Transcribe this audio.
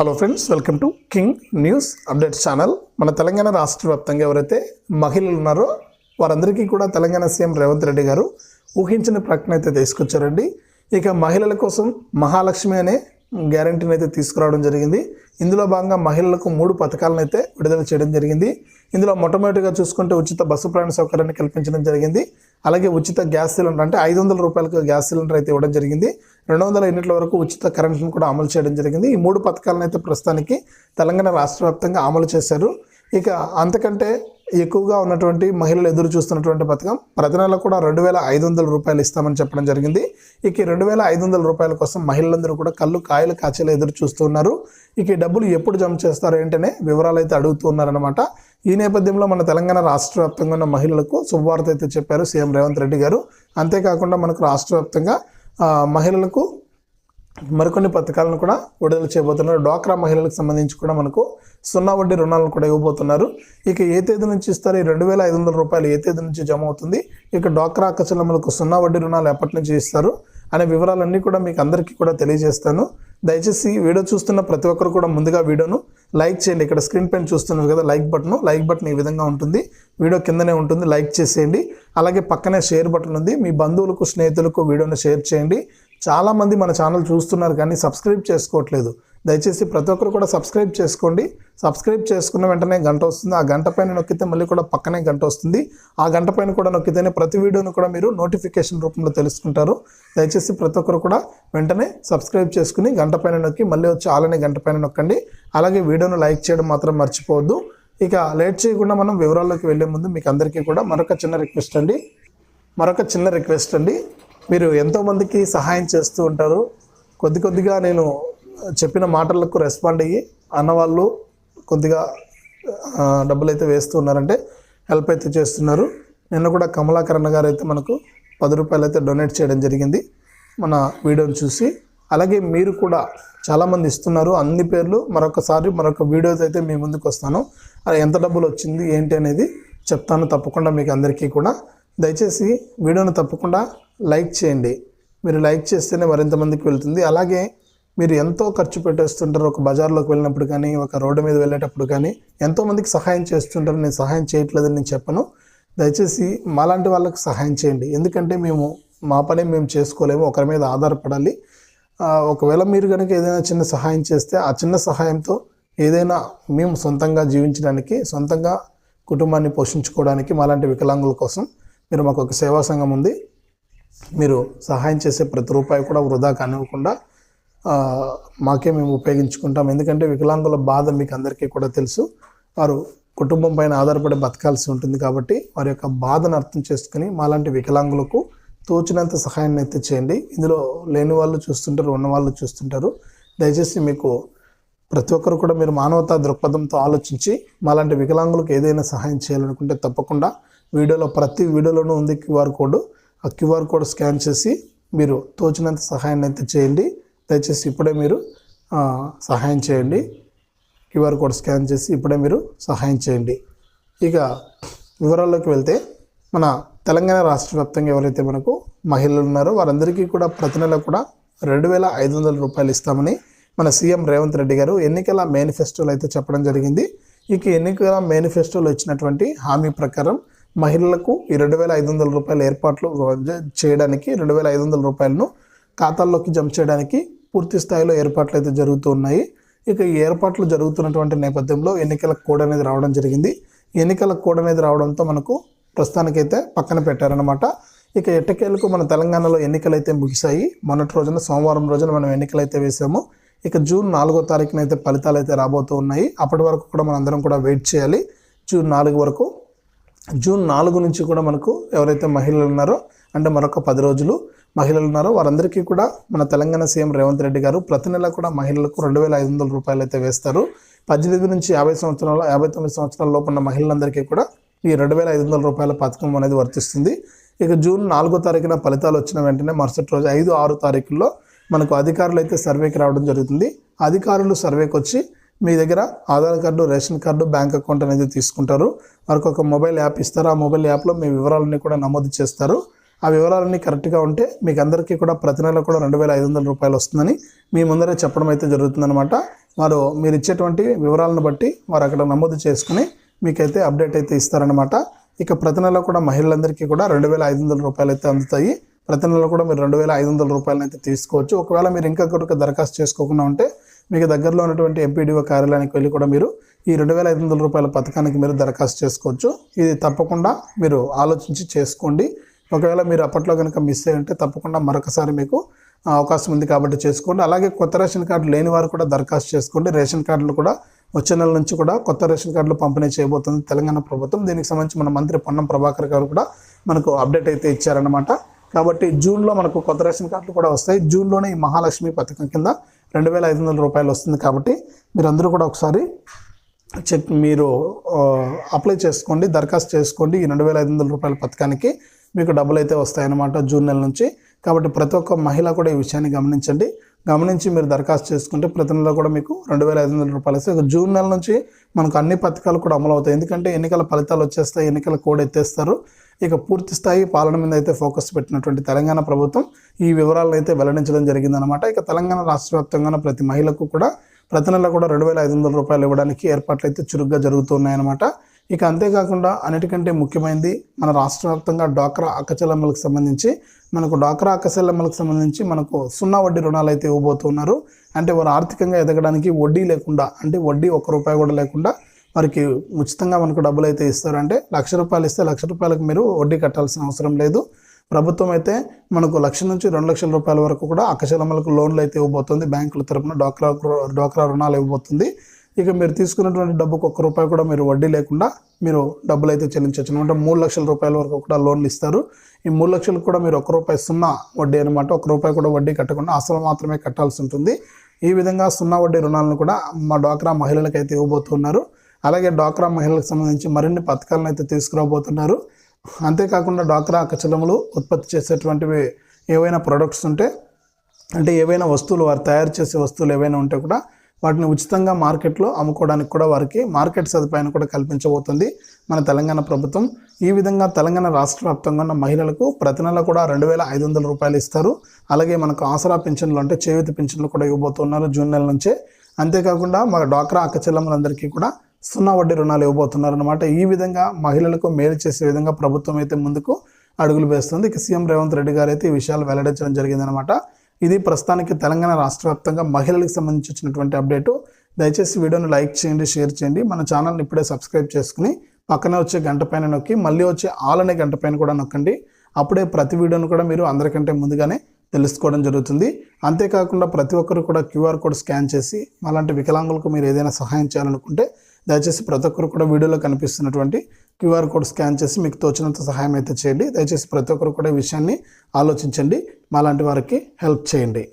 Hello friends welcome to King News updates channel మన తెలంగాణ రాష్ట్ర వ్యాప్తంగా ఎవరైతే మహిళలు ఉన్నారో వారందరికీ కూడా తెలంగాణ సీఎం రేవంత్ రెడ్డి గారు ఊహించిన ప్రకటన అయితే తీసుకొచ్చారండి. ఇక మహిళల కోసం మహాలక్ష్మి అనే గ్యారంటీని అయితే తీసుకురావడం జరిగింది. ఇందులో భాగంగా మహిళలకు మూడు పథకాలను అయితే విడుదల చేయడం జరిగింది. ఇందులో మొట్టమొదటిగా చూసుకుంటే ఉచిత బస్సు ప్రయాణ సౌకర్యాన్ని కల్పించడం జరిగింది. అలాగే ఉచిత గ్యాస్ సిలిండర్ అంటే ఐదు వందల రూపాయలకు గ్యాస్ సిలిండర్ అయితే ఇవ్వడం జరిగింది. రెండు వందల యూనిట్ల వరకు ఉచిత కరెంట్ను కూడా అమలు చేయడం జరిగింది. ఈ మూడు పథకాలను అయితే ప్రస్తుతానికి తెలంగాణ రాష్ట్ర వ్యాప్తంగా అమలు చేశారు. ఇక అంతకంటే ఎక్కువగా ఉన్నటువంటి మహిళలు ఎదురు చూస్తున్నటువంటి పథకం ప్రతి నెల కూడా రెండు వేల ఐదు వందల రూపాయలు ఇస్తామని చెప్పడం జరిగింది. ఇక రెండు వేల ఐదు వందల రూపాయల కోసం మహిళలందరూ కూడా కళ్ళు కాయలు కాచేలా ఎదురు చూస్తున్నారు ఇక ఈ డబ్బులు ఎప్పుడు జమ చేస్తారు ఏంటనే వివరాలు అయితే అడుగుతూ ఉన్నారనమాట ఈ నేపథ్యంలో మన తెలంగాణ రాష్ట్ర వ్యాప్తంగా ఉన్న మహిళలకు శుభవార్త అయితే చెప్పారు సీఎం రేవంత్ రెడ్డి గారు. అంతేకాకుండా మనకు రాష్ట్ర వ్యాప్తంగా మహిళలకు మరికొన్ని పథకాలను కూడా విడుదల చేయబోతున్నారు. డ్వాక్రా మహిళలకు సంబంధించి కూడా మనకు సున్నా వడ్డీ రుణాలను కూడా ఇవ్వబోతున్నారు. ఇక ఏ తేదీ నుంచి ఇస్తారు? ఈ రెండు వేల ఐదు వందల రూపాయలు ఏ తేదీ నుంచి జమ అవుతుంది? ఇక డ్వాక్రా అక్కచెల్లమ్మలకు సున్నా వడ్డీ రుణాలు ఎప్పటి నుంచి ఇస్తారు? అనే వివరాలన్నీ కూడా మీకు అందరికీ కూడా తెలియజేస్తాను. దయచేసి వీడియో చూస్తున్న ప్రతి ఒక్కరు కూడా ముందుగా వీడియోను లైక్ చేయండి. ఇక్కడ స్క్రీన్ పైన చూస్తున్నారు కదా లైక్ బటన్. లైక్ బటన్ ఈ విధంగా ఉంటుంది. వీడియో కిందనే ఉంటుంది. లైక్ చేసేయండి. అలాగే పక్కనే షేర్ బటన్ ఉంది. మీ బంధువులకు స్నేహితులకు వీడియోని షేర్ చేయండి. చాలామంది మన ఛానల్ చూస్తున్నారు కానీ సబ్స్క్రైబ్ చేసుకోవట్లేదు. దయచేసి ప్రతి ఒక్కరు కూడా సబ్స్క్రైబ్ చేసుకోండి. సబ్స్క్రైబ్ చేసుకున్న వెంటనే గంట వస్తుంది. ఆ గంట పైన నొక్కితే మళ్ళీ కూడా పక్కనే గంట వస్తుంది. ఆ గంట పైన కూడా నొక్కితేనే ప్రతి వీడియోను కూడా మీరు నోటిఫికేషన్ రూపంలో తెలుసుకుంటారు. దయచేసి ప్రతి ఒక్కరు కూడా వెంటనే సబ్స్క్రైబ్ చేసుకుని గంట పైన నొక్కి మళ్ళీ వచ్చి ఆలనే గంట పైన నొక్కండి. అలాగే వీడియోను లైక్ చేయడం మాత్రం మర్చిపోవద్దు. ఇక లేట్ చేయకుండా మనం వివరాల్లోకి వెళ్ళే ముందు మీకు అందరికీ కూడా మరొక చిన్న రిక్వెస్ట్ అండి. మరొక చిన్న రిక్వెస్ట్ అండి. మీరు ఎంతోమందికి సహాయం చేస్తూ ఉంటారు. కొద్ది కొద్దిగా నేను చెప్పిన మాటలకు రెస్పాండ్ అయ్యి అన్నవాళ్ళు కొద్దిగా డబ్బులు అయితే వేస్తూ ఉన్నారంటే హెల్ప్ అయితే చేస్తున్నారు. నిన్న కూడా కమలాకరణ గారు అయితే మనకు పది రూపాయలు అయితే డొనేట్ చేయడం జరిగింది. మన వీడియోని చూసి అలాగే మీరు కూడా చాలామంది ఇస్తున్నారు. అన్ని పేర్లు మరొకసారి మరొక వీడియోతో అయితే మీ ముందుకు వస్తాను. అది ఎంత డబ్బులు వచ్చింది ఏంటి అనేది చెప్తాను తప్పకుండా మీకు అందరికీ కూడా. దయచేసి వీడియోను తప్పకుండా లైక్ చేయండి. మీరు లైక్ చేస్తేనే మరింత మందికి వెళ్తుంది. అలాగే మీరు ఎంతో ఖర్చు పెట్టేస్తుంటారు ఒక బజార్లోకి వెళ్ళినప్పుడు కానీ ఒక రోడ్డు మీద వెళ్ళేటప్పుడు కానీ ఎంతోమందికి సహాయం చేస్తుంటారు. నేను సహాయం చేయట్లేదని నేను చెప్పను. దయచేసి మాలాంటి వాళ్ళకి సహాయం చేయండి. ఎందుకంటే మేము మా పని మేము చేసుకోలేము ఒకరి మీద ఆధారపడాలి. ఒకవేళ మీరు కనుక ఏదైనా చిన్న సహాయం చేస్తే ఆ చిన్న సహాయంతో ఏదైనా మేము సొంతంగా జీవించడానికి సొంతంగా కుటుంబాన్ని పోషించుకోవడానికి మాలాంటి వికలాంగుల కోసం మీరు మాకు ఒక సేవా సంఘం ఉంది. మీరు సహాయం చేసే ప్రతి రూపాయి కూడా వృధా కానివ్వకుండా మాకే మేము ఉపయోగించుకుంటాం. ఎందుకంటే వికలాంగుల బాధ మీకు అందరికీ కూడా తెలుసు. వారు కుటుంబం పైన ఆధారపడి బతకాల్సి ఉంటుంది కాబట్టి వారి యొక్క బాధను అర్థం చేసుకుని మాలాంటి వికలాంగులకు తోచినంత సహాయాన్ని అయితే చేయండి. ఇందులో లేని వాళ్ళు చూస్తుంటారు ఉన్న వాళ్ళు చూస్తుంటారు. దయచేసి మీకు ప్రతి ఒక్కరు కూడా మీరు మానవతా దృక్పథంతో ఆలోచించి మాలాంటి వికలాంగులకు ఏదైనా సహాయం చేయాలనుకుంటే తప్పకుండా వీడియోలో ప్రతి వీడియోలోనూ ఉంది క్యూఆర్ కోడ్. ఆ క్యూఆర్ కోడ్ స్కాన్ చేసి మీరు తోచినంత సహాయాన్ని అయితే చేయండి. దయచేసి ఇప్పుడే మీరు సహాయం చేయండి. క్యూఆర్ కోడ్ స్కాన్ చేసి ఇప్పుడే మీరు సహాయం చేయండి. ఇక వివరాల్లోకి వెళ్తే మన తెలంగాణ రాష్ట్ర వ్యాప్తంగా ఎవరైతే మనకు మహిళలు ఉన్నారో వారందరికీ కూడా ప్రతి నెల కూడా రెండు వేల ఐదు వందల రూపాయలు ఇస్తామని మన సీఎం రేవంత్ రెడ్డి గారు ఎన్నికల మేనిఫెస్టోలో అయితే చెప్పడం జరిగింది. ఇక ఎన్నికల మేనిఫెస్టోలో ఇచ్చినటువంటి హామీ ప్రకారం మహిళలకు ఈ రెండు వేల ఐదు వందల రూపాయల ఏర్పాట్లు చేయడానికి రెండు వేల ఐదు వందల రూపాయలను ఖాతాల్లోకి జమ చేయడానికి పూర్తి స్థాయిలో ఏర్పాట్లు అయితే జరుగుతూ ఉన్నాయి. ఇక ఈ ఏర్పాట్లు జరుగుతున్నటువంటి నేపథ్యంలో ఎన్నికల కోడ్ అనేది రావడం జరిగింది. ఎన్నికల కోడ్ అనేది రావడంతో మనకు ప్రస్తుతానికైతే పక్కన పెట్టారనమాట ఇక ఎట్టకేలకు మన తెలంగాణలో ఎన్నికలు అయితే ముగిశాయి మొన్నటి రోజున సోమవారం రోజున మనం ఎన్నికలు అయితే వేసాము ఇక జూన్ నాలుగో తారీఖున అయితే ఫలితాలు అయితే రాబోతూ ఉన్నాయి. అప్పటి వరకు కూడా మనం అందరం కూడా వెయిట్ చేయాలి. జూన్ నాలుగు వరకు. జూన్ నాలుగు నుంచి కూడా మనకు ఎవరైతే మహిళలు ఉన్నారో అంటే మరొక పది రోజులు మహిళలు ఉన్నారో వారందరికీ కూడా మన తెలంగాణ సీఎం రేవంత్ రెడ్డి గారు ప్రతి నెల కూడా మహిళలకు రెండు వేల ఐదు వందల రూపాయలు అయితే వేస్తారు. పద్దెనిమిది నుంచి యాభై సంవత్సరాల యాభై తొమ్మిది సంవత్సరాల లోపు మహిళలందరికీ కూడా ఈ రెండు వేల ఐదు వందల రూపాయల పథకం అనేది వర్తిస్తుంది. ఇక జూన్ నాలుగో తారీఖున ఫలితాలు వచ్చిన వెంటనే మరుసటి రోజు ఐదు ఆరు తారీఖుల్లో మనకు అధికారులు అయితే సర్వేకి రావడం జరుగుతుంది. అధికారులు సర్వేకి వచ్చి మీ దగ్గర Aadhaar card ration card bank account అనేది తీసుకుంటారు. వారికి ఒక మొబైల్ యాప్ ఇస్తారు. ఆ మొబైల్ యాప్లో మీ వివరాలన్నీ కూడా నమోదు చేస్తారు. ఆ వివరాలన్నీ కరెక్ట్గా ఉంటే మీకు అందరికీ కూడా ప్రతి నెల కూడా రెండు వేల ఐదు వందల రూపాయలు వస్తుందని మీ ముందరే చెప్పడం అయితే జరుగుతుందన్నమాట. వారు మీరు ఇచ్చేటువంటి వివరాలను బట్టి వారు అక్కడ నమోదు చేసుకుని మీకైతే అప్డేట్ అయితే ఇస్తారనమాట ఇక ప్రతి నెల కూడా మహిళలందరికీ కూడా రెండు వేల ఐదు వందల రూపాయలు అయితే అందుతాయి. ప్రతి నెల కూడా మీరు రెండు వేల ఐదు వందల రూపాయలను అయితే తీసుకోవచ్చు. ఒకవేళ మీరు ఇంకా కొరకు దరఖాస్తు చేసుకోకుండా ఉంటే మీకు దగ్గరలో ఉన్నటువంటి ఎంపీడీఓ కార్యాలయానికి వెళ్ళి కూడా మీరు ఈ రెండు వేల ఐదు వందల రూపాయల పథకానికి మీరు దరఖాస్తు చేసుకోవచ్చు. ఇది తప్పకుండా మీరు ఆలోచించి చేసుకోండి. ఒకవేళ మీరు అప్పట్లో కనుక మిస్ అయ్యి ఉంటే తప్పకుండా మరొకసారి మీకు అవకాశం ఉంది కాబట్టి చేసుకోండి. అలాగే కొత్త రేషన్ కార్డు లేని వారు కూడా దరఖాస్తు చేసుకోండి. రేషన్ కార్డులు కూడా వచ్చే నెల నుంచి కూడా కొత్త రేషన్ కార్డులు పంపిణీ చేయబోతుంది తెలంగాణ ప్రభుత్వం. దీనికి సంబంధించి మన మంత్రి పొన్నం ప్రభాకర్ గారు కూడా మనకు అప్డేట్ అయితే ఇచ్చారనమాట కాబట్టి జూన్లో మనకు కొత్త రేషన్ కార్డులు కూడా వస్తాయి. జూన్లోనే ఈ మహాలక్ష్మి పథకం కింద రెండు వేల ఐదు వందల రూపాయలు వస్తుంది కాబట్టి మీరందరూ కూడా ఒకసారి చెక్ మీరు అప్లై చేసుకోండి దరఖాస్తు చేసుకోండి. ఈ రెండు వేల ఐదు వందల రూపాయల పథకానికి మీకు డబ్బులు అయితే వస్తాయన్నమాట జూన్ నెల నుంచి. కాబట్టి ప్రతి ఒక్క మహిళ కూడా ఈ విషయాన్ని గమనించండి. గమనించి మీరు దరఖాస్తు చేసుకుంటే ప్రతి నెల కూడా మీకు రెండు వేల ఐదు వందల రూపాయలు వస్తాయి. జూన్ నెల నుంచి మనకు అన్ని పథకాలు కూడా అమలు అవుతాయి. ఎందుకంటే ఎన్నికల ఫలితాలు వచ్చేస్తాయి ఎన్నికల కోడ్ ఎత్తేస్తారు. ఇక పూర్తి స్థాయి పాలన మీద అయితే ఫోకస్ పెట్టినటువంటి తెలంగాణ ప్రభుత్వం ఈ వివరాలను అయితే వెల్లడించడం జరిగిందనమాట ఇక తెలంగాణ రాష్ట్ర వ్యాప్తంగా ప్రతి మహిళకు కూడా ప్రతి నెల కూడా రెండు వేల ఐదు వందల రూపాయలు ఇవ్వడానికి ఏర్పాట్లు అయితే చురుగ్గా జరుగుతున్నాయన్నమాట. ఇక అంతేకాకుండా అన్నిటికంటే ముఖ్యమైనది మన రాష్ట్ర వ్యాప్తంగా డ్వాక్రా అక్కచెల్లెమ్మలకు సంబంధించి మనకు డ్వాక్రా అక్కచెల్లెమ్మలకు సంబంధించి మనకు సున్నా వడ్డీ రుణాలు అయితే ఇవ్వబోతున్నారు. అంటే వారు ఆర్థికంగా ఎదగడానికి వడ్డీ లేకుండా అంటే వడ్డీ ఒక్క రూపాయి కూడా లేకుండా వారికి ఉచితంగా మనకు డబ్బులు అయితే ఇస్తారు అంటే లక్ష రూపాయలు ఇస్తే లక్ష రూపాయలకు మీరు వడ్డీ కట్టాల్సిన అవసరం లేదు. ప్రభుత్వం అయితే మనకు లక్ష నుంచి రెండు లక్షల రూపాయల వరకు కూడా అక్కచెల్లెమ్మలకు లోన్లు అయితే ఇవ్వబోతుంది. బ్యాంకుల తరపున డ్వాక్రా డ్వాక్రా రుణాలు ఇవ్వబోతుంది. ఇక మీరు తీసుకున్నటువంటి డబ్బుకు ఒక్క రూపాయి కూడా మీరు వడ్డీ లేకుండా మీరు డబ్బులు అయితే చెల్లించవచ్చు అంటే మూడు లక్షల రూపాయల వరకు కూడా లోన్లు ఇస్తారు. ఈ మూడు లక్షలకు కూడా మీరు ఒక్క రూపాయి సున్నా వడ్డీ అనమాట ఒక రూపాయి కూడా వడ్డీ కట్టకుండా అసలు మాత్రమే కట్టాల్సి ఉంటుంది. ఈ విధంగా సున్నా వడ్డీ రుణాలను కూడా మా డ్వాక్రా మహిళలకు అయితే ఇవ్వబోతున్నారు. అలాగే డ్వాక్రా మహిళలకు సంబంధించి మరిన్ని పథకాలను అయితే తీసుకురాబోతున్నారు. అంతేకాకుండా డ్వాక్రా అక్కచలములు ఉత్పత్తి చేసేటువంటివి ఏవైనా ప్రొడక్ట్స్ ఉంటే అంటే ఏవైనా వస్తువులు వారు తయారు చేసే వస్తువులు ఏవైనా ఉంటే కూడా వాటిని ఉచితంగా మార్కెట్లో అమ్ముకోవడానికి కూడా వారికి మార్కెట్ సదుపాయాన్ని కూడా కల్పించబోతుంది మన తెలంగాణ ప్రభుత్వం. ఈ విధంగా తెలంగాణ రాష్ట్ర వ్యాప్తంగా ఉన్న మహిళలకు ప్రతి నెల కూడా రెండు వేల ఐదు వందల రూపాయలు ఇస్తారు. అలాగే మనకు ఆసరా పింఛన్లు అంటే చేయూతి పింఛన్లు కూడా ఇవ్వబోతున్నారు జూన్ నెల నుంచే. అంతేకాకుండా మన డ్వాక్రా అక్కచెల్లమ్మలందరికీ కూడా సున్నా వడ్డీ రుణాలు ఇవ్వబోతున్నారు అనమాట ఈ విధంగా మహిళలకు మేలు చేసే విధంగా ప్రభుత్వం అయితే ముందుకు అడుగులు వేస్తుంది. ఇక సీఎం రేవంత్ రెడ్డి గారు అయితే ఈ విషయాలు వెల్లడించడం జరిగిందనమాట ఇది ప్రస్తుతానికి తెలంగాణ రాష్ట్ర వ్యాప్తంగా మహిళలకు సంబంధించి వచ్చినటువంటి అప్డేటు. దయచేసి వీడియోని లైక్ చేయండి షేర్ చేయండి. మన ఛానల్ని ఇప్పుడే సబ్స్క్రైబ్ చేసుకుని పక్కనే వచ్చే గంట పైన నొక్కి మళ్ళీ వచ్చే ఆల్ అనే గంట పైన కూడా నొక్కండి. అప్పుడే ప్రతి వీడియోను కూడా మీరు అందరికంటే ముందుగానే తెలుసుకోవడం జరుగుతుంది. అంతేకాకుండా ప్రతి ఒక్కరు కూడా క్యూఆర్ కోడ్ స్కాన్ చేసి అలాంటి వికలాంగులకు మీరు ఏదైనా సహాయం చేయాలనుకుంటే దయచేసి ప్రతి ఒక్కరు కూడా వీడియోలో కనిపిస్తున్నటువంటి క్యూఆర్ కోడ్ స్కాన్ చేసి మీకు తోచినంత సహాయం అయితే చేయండి. దయచేసి ప్రతి ఒక్కరు కూడా ఈ విషయాన్ని ఆలోచించండి. మాలాంటి వారికి హెల్ప్ చేయండి.